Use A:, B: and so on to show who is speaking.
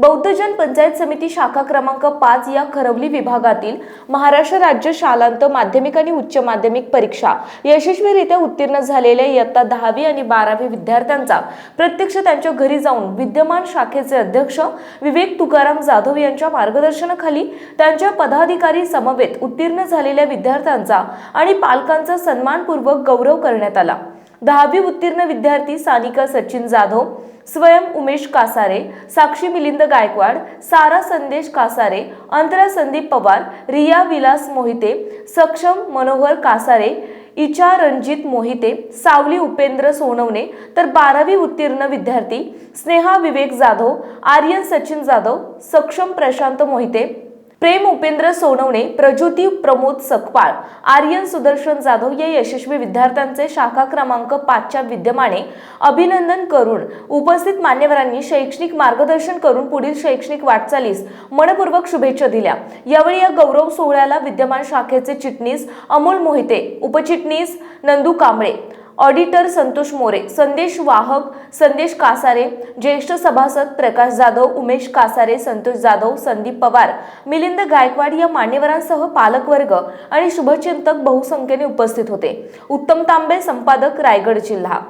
A: बौद्धजन पंचायत समिती शाखा क्रमांक पाच या खरवली विभागातील महाराष्ट्र राज्य शालांत माध्यमिक आणि उच्च माध्यमिक परीक्षा यशस्वीरित्या उत्तीर्ण झालेल्या इयत्ता दहावी आणि बारावी विद्यार्थ्यांचा प्रत्यक्ष त्यांच्या घरी जाऊन विद्यमान शाखेचे अध्यक्ष विवेक तुकाराम जाधव यांच्या मार्गदर्शनाखाली त्यांच्या पदाधिकारी समवेत उत्तीर्ण झालेल्या विद्यार्थ्यांचा आणि पालकांचा सन्मानपूर्वक गौरव करण्यात आला. दहावी उत्तीर्ण विद्यार्थी सानिका सचिन जाधव स्वयं उमेश कासारे साक्षी मिलिंद गायकवाड सारा संदेश कासारे अंतरा संदीप पवार रिया विलास मोहिते सक्षम मनोहर कासारे इचा रणजित मोहिते सावली उपेंद्र सोनवणे तर बारावी उत्तीर्ण विद्यार्थी स्नेहा विवेक जाधव आर्यन सचिन जाधव सक्षम प्रशांत मोहिते प्रेम उपेंद्र सोनवणे प्रज्योती प्रमोद सकपाळ आर्यन सुदर्शन जाधव या यशस्वी विद्यार्थ्यांचे शाखा क्रमांक पाचच्या विद्यमाने अभिनंदन करून उपस्थित मान्यवरांनी शैक्षणिक मार्गदर्शन करून पुढील शैक्षणिक वाटचालीस मनपूर्वक शुभेच्छा दिल्या. यावेळी या गौरव सोहळ्याला विद्यमान शाखेचे चिटणीस अमोल मोहिते उपचिटणीस नंदू कांबळे ऑडिटर संतोष मोरे संदेश वाहक संदेश कासारे ज्येष्ठ सभासद प्रकाश जाधव उमेश कासारे संतोष जाधव संदीप पवार मिलिंद गायकवाड या मान्यवरांसह पालकवर्ग आणि शुभचिंतक बहुसंख्येने उपस्थित होते. उत्तम तांबे संपादक रायगड जिल्हा.